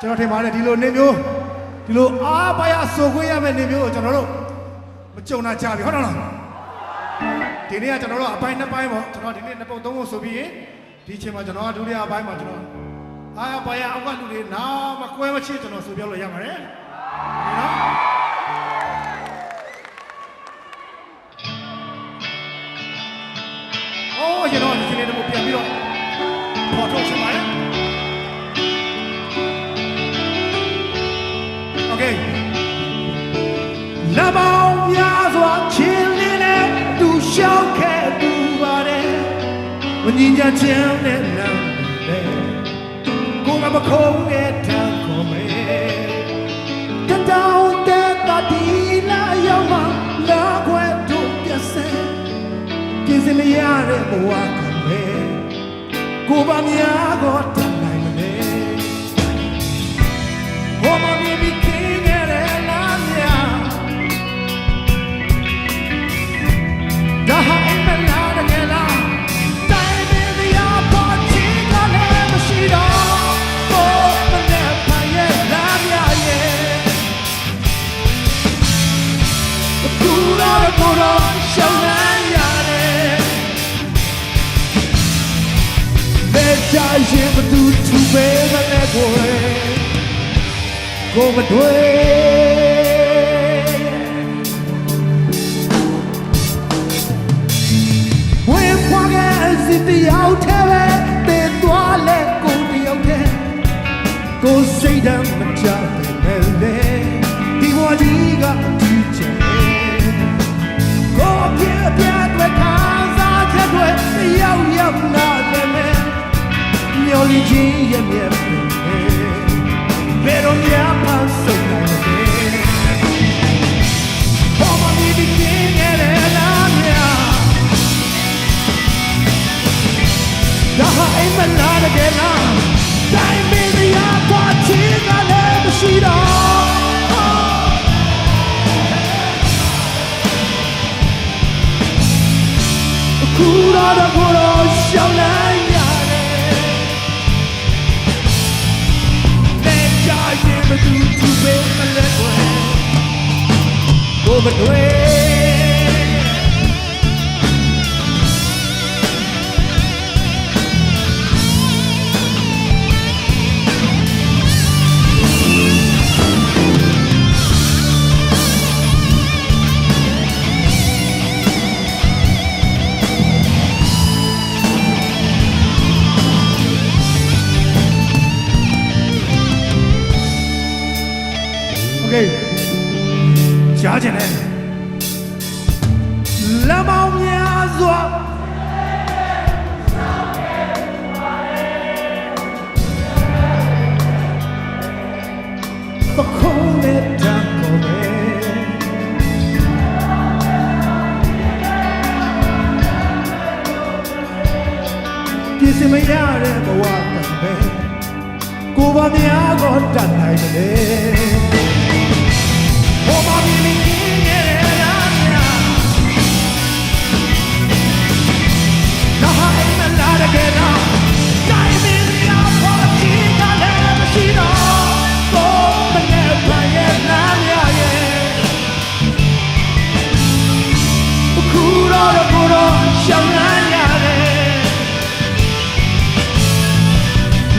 ကျွန်တော်ထင်ပါတယ်ဒီလိုနေမျိုးဒီလိုအားပါရဆိုခွင့်ရမယ့်နေမျိုးကိုကျွန်တော်တို့မကြုံတာကြပြီဟုတ်တယ်လားဒီနေ့ကကျွန်တော်တို့အပိုင်းနှစ်ပိုင်းပေါ့ကျွန်တော်ဒီနေ့နှစ်ပုံသုံးပုံဆိုပြီးရင်ဒီအချိန်မှာကျွန်တော်ကဒုတိယအပိုင်းမှာကျွန်တော်အားပါရအောက်ကလူတွေနားမကွဲမချစ်ကျွန်တော်ဆိုပြောလို့ရပါတယ်နော်။ Okay ။လမောင်များစွာချင်းလေးနဲ့သူရှောက်ခဲ့သူပါတယ်။ဝင်းကြီးချင်းနဲ့လမ်းလေ။ကိုယ်ကမခုံးနဲ့ထမ်းခေါ်မယ်။တတောင်တဲ့တာဒီလာရောက်မှလာခွဲတို့ပြတ်စဲ။ပြင်စင်မရတဲ့ဘဝကပဲကိုပါများတော့ က်ချရင်ဘသူသူပဲမလဲကိုယ်ကိုမတွေ့ဝေဖွားခဲ့စစ်တယောက်တည်းပဲတင်သွားလဲကိုတယောက်တည်းကိုစိတ်ဓာတ်မချ မလာတဲ့လားတိုင်းမင်းရ ကြားချင်တယ်လမ်းမောင်များစွာပခုံးနဲ့တတ်ကိုပဲပြစ်စမရတဲ့ဘဝကပဲကိုယ်ပါများတော့တတ်နိုင်တယ်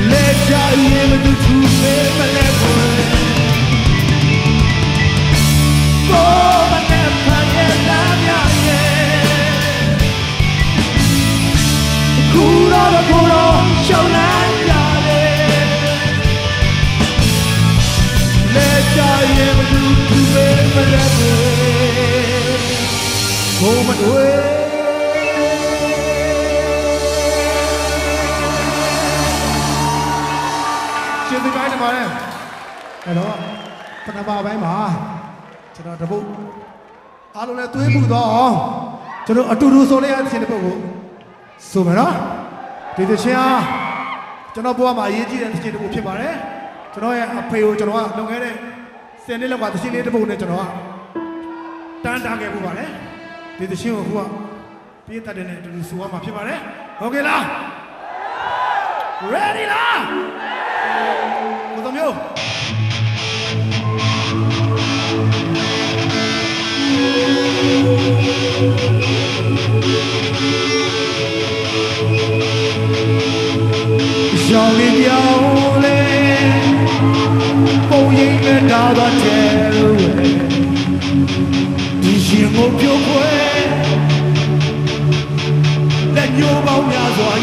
Let you in the truth, ကိုမတွေ့ကျေးဇူးတိုင်းတင်ပါတယ်အဲ့တော့ပထမပိုင်းမှာကျွန်တော်တပုတ်အားလုံးလည်းသွေးပူတော့အောင်ကျွန်တော်အတူတူဆိုလိုက်ရတဲ့ခြင်းတစ်ပုတ်ကိုဆိုမယ်နော်ဒီသချင်းအားကျွန်တော်ဘဝမှာအရေးကြီးတဲ့သချင်းတစ်ပုတ်ဖြစ်ပါတယ်ကျွန်တော်ရဲ့အဖေကိုကျွန်တော်ကလုံခဲ့တဲ့10နှစ်လောက်ကသချင်းလေးတစ်ပုတ်နဲ့ကျွန်တော်ကတန်းတားခဲ့ပူပါတယ် ဒီသရှင်ကိုခုကပြေးတတ်တဲ့နဲ့အတူတူဆိုရမှာဖြစ်ပါတယ်โอเคလား ready လားကိုသမီးရောင်လေးပြောင်းလဲပုံရိပ်နဲ့တာတော့တယ်လို့ဒီရှင်ကိုပြောခွဲ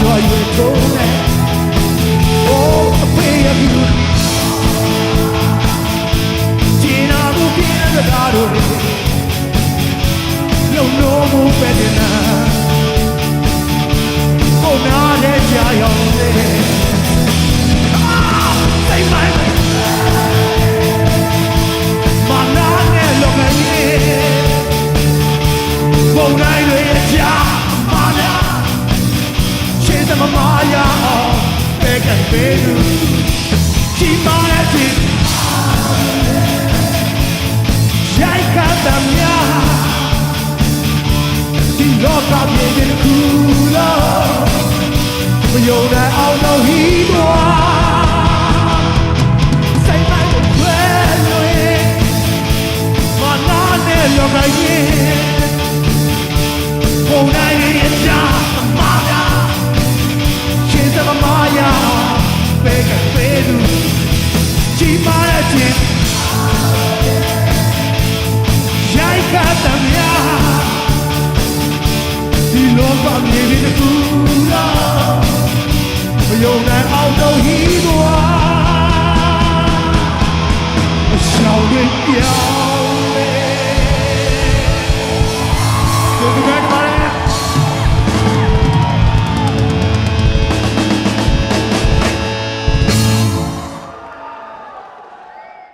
စွာရွေးကုန်တယ် Oh, I pray of you ကျင်းနာမှုပြင်းတဲ့ကားတို့လုံလို့မှုပဲတင်နာကိုနာတဲ့ကြာ bedroom. Yeah.